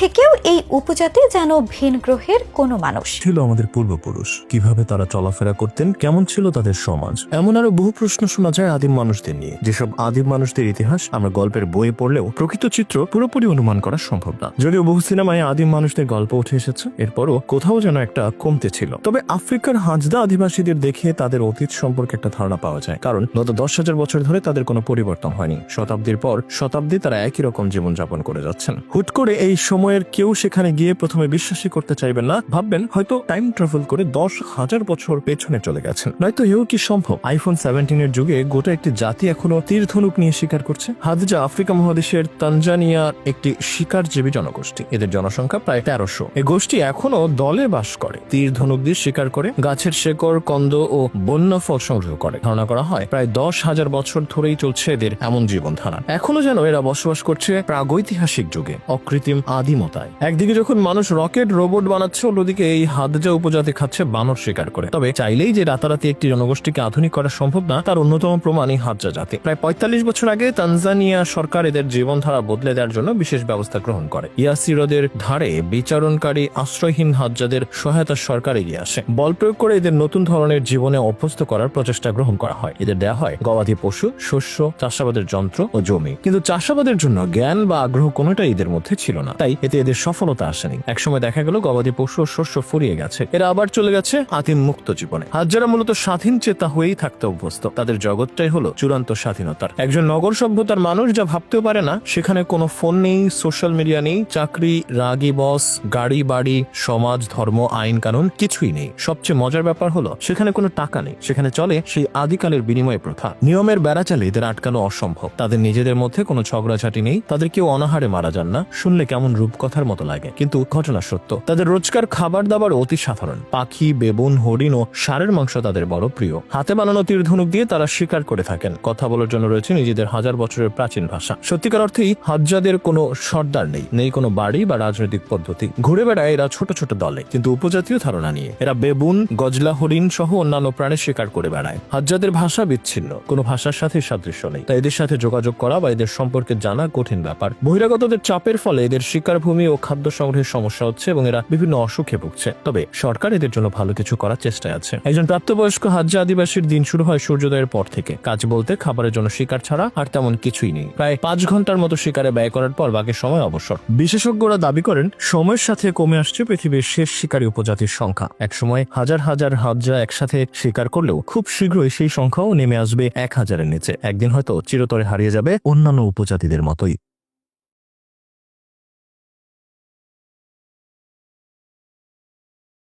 ¿qué, qué? এই উপজাতি যেন ভিন গ্রহের কোনো মানুষ। ছিল আমাদের পূর্বপুরুষ। কীভাবে তারা চলাফেরা করতেন, কেমন ছিল তাদের সমাজ? এমন আরও বহু প্রশ্ন শোনা যায় আদিম মানুষদের নিয়ে। যেসব আদিম মানুষদের ইতিহাস আমরা গল্পের বইয়ে পড়লেও প্রকৃত চিত্র পুরোপুরি অনুমান করা সম্ভব না। যদিও বহু সিনেমায় আদিম মানুষদের গল্প উঠে এসেছে, এরপরও কোথাও যেন একটা কমতে ছিল। তবে আফ্রিকার হাজদা আদিবাসীদের দেখে তাদের অতীত সম্পর্কে একটা ধারণা পাওয়া যায়। কারণ গত দশ হাজার বছর ধরে তাদের কোনো পরিবর্তন হয়নি। শতাব্দীর পর শতাব্দী তারা একই রকম জীবনযাপন করে যাচ্ছেন। হুট করে এই সময়ের কেউ সেখানে গিয়ে প্রথমে বিশ্বাসই করতে চাইবেন না, ভাববেন হয়তো টাইম ট্রাভেল করে দশ হাজার বছর পেছনে চলে গেছেন। নয়তো এও কি সম্ভব? আইফোন সেভেন্টিনের যুগে গোটা একটি জাতি এখনও তীর ধনুক নিয়ে শিকার করছে। হাদজা আফ্রিকা মহাদেশের তানজানিয়ার একটি শিকারজীবী জনগোষ্ঠী। এদের জনসংখ্যা প্রায় তেরোশো। এই গোষ্ঠী এখনও দলে বাস করে। তীর ধনুক দিয়ে শিকার করে, গাছের শেকড়, কন্দ ও বন্য ফল সংগ্রহ করে। ধারণা করা হয় প্রায় দশ হাজার বছর ধরেই চলছে এদের এমন জীবনধারা। এখনও যেন এরা বসবাস করছে প্রাগৈতিহাসিক যুগে, অকৃত্রিম আদিমতায়। একদিকে যখন মানুষ রকেট, রোবট বানাচ্ছে, অন্যদিকে এই হাদজা উপজাতি খাচ্ছে বানর শিকার করে। তবে চাইলেই যে রাতারাতি একটি জনগোষ্ঠীকে আধুনিক করা সম্ভব না, তার অন্যতম প্রমাণ এই হাদজা জাতি। প্রায় পঁয়তাল্লিশ বছর আগে তানজানিয়া সরকার এদের জীবনধারা বদলে দেওয়ার জন্য বিশেষ ব্যবস্থা গ্রহণ করে। ইয়াসি হ্রদের ধারে বিচারণকারী আশ্রয়হীন হাজ্জাদের সহায়তা সরকার এগিয়ে আসে। বল প্রয়োগ করে এদের নতুন ধরনের জীবনে অভ্যস্ত করার প্রচেষ্টা গ্রহণ করা হয়। এদের দেওয়া হয় গবাদি পশু, শস্য, চাষাবাদের যন্ত্র ও জমি। কিন্তু চাষাবাদের জন্য জ্ঞান বা আগ্রহ কোনোটাই এদের মধ্যে ছিল না। তাই এতে এদের সফলতা আসেনি। একসময় দেখা গেল গবাদি পশু ও শস্য ফুরিয়ে গেছে। এরা আবার চলে গেছে আতিম মুক্ত জীবনে। হাজারা মূলত স্বাধীন চেতা হয়েই থাকতে অভ্যস্ত। তাদের জগৎটাই হলো চূড়ান্ত স্বাধীনতার। একজন নগর সভ্যতার মানুষ যা ভাবতেও পারে না, সেখানে কোনো ফোন নেই, সোশ্যাল মিডিয়া নেই, চাকরি, রাগী বস, গাড়ি বাড়ি, সমাজ, ধর্ম, আইন কানুন কিছুই নেই। সবচেয়ে মজার ব্যাপার হলো, সেখানে কোনো টাকা নেই। সেখানে চলে সেই আদিকালের বিনিময় প্রথা। নিয়মের বেড়া চালে এদের আটকানো অসম্ভব। তাদের নিজেদের মধ্যে কোনো ঝগড়াঝাটি নেই। তাদের কেউ অনাহারে মারা যান না। শুনলে কেমন রূপকথার মতো লাগে। কিন্তু ঘটনা সত্য। তাদের রোজকার খাবার দাবার অতি সাধারণ। পাখি, বেবুন, হরিণ ও ষাঁড়ের মাংস তাদের বড় প্রিয়। হাতে বানানো তীর ধনুক দিয়ে তারা শিকার করে থাকেন। কথা বলার জন্য রয়েছে নিজেদের হাজার বছরের প্রাচীন ভাষা। সত্যিকার অর্থেই হাজ্জাদের কোনো সর্দার নেই। নেই কোনো বাড়ি বা রাজনৈতিক পদ্ধতি। ঘুরে বেড়ায় এরা ছোট ছোট দলে। কিন্তু উপজাতীয় ধারণা নিয়ে এরা বেবুন, গজলা, হরিণ সহ অন্যান্য প্রাণের শিকার করে বেড়ায়। হাজ্জাদের ভাষা বিচ্ছিন্ন। কোনো ভাষার সাথে সাদৃশ্য নেই। তাই এদের সাথে যোগাযোগ করা বা এদের সম্পর্কে জানা কঠিন ব্যাপার। বহিরাগতদের চাপের ফলে এদের শিকার ভূমি ও খাদ্য সংগ্রহের সমস্যা হচ্ছে এবং এরা বিভিন্ন অসুখে ভুগছে। তবে সরকার এদের জন্য ভালো কিছু করার চেষ্টায় আছে। একজন প্রাপ্তবয়স্ক হাজ্জা আদিবাসীর দিন শুরু হয় সূর্যোদয়ের পর থেকে। কাজ বলতে খাবারের জন্য শিকার ছাড়া আর তেমন কিছুই নেই। প্রায় পাঁচ ঘণ্টার মতো শিকারে ব্যয় করার পর বাকি সময় অবসর। বিশেষজ্ঞরা দাবি করেন, সময়ের সাথে কমে আসছে পৃথিবীর শেষ শিকারী উপজাতির সংখ্যা। একসময় হাজার হাজার হাজ্জা একসাথে শিকার করলেও খুব শীঘ্রই সেই সংখ্যাও নেমে আসবে এক হাজারের নিচে। একদিন হয়তো চিরতরে হারিয়ে যাবে অন্যান্য উপজাতিদের মতোই।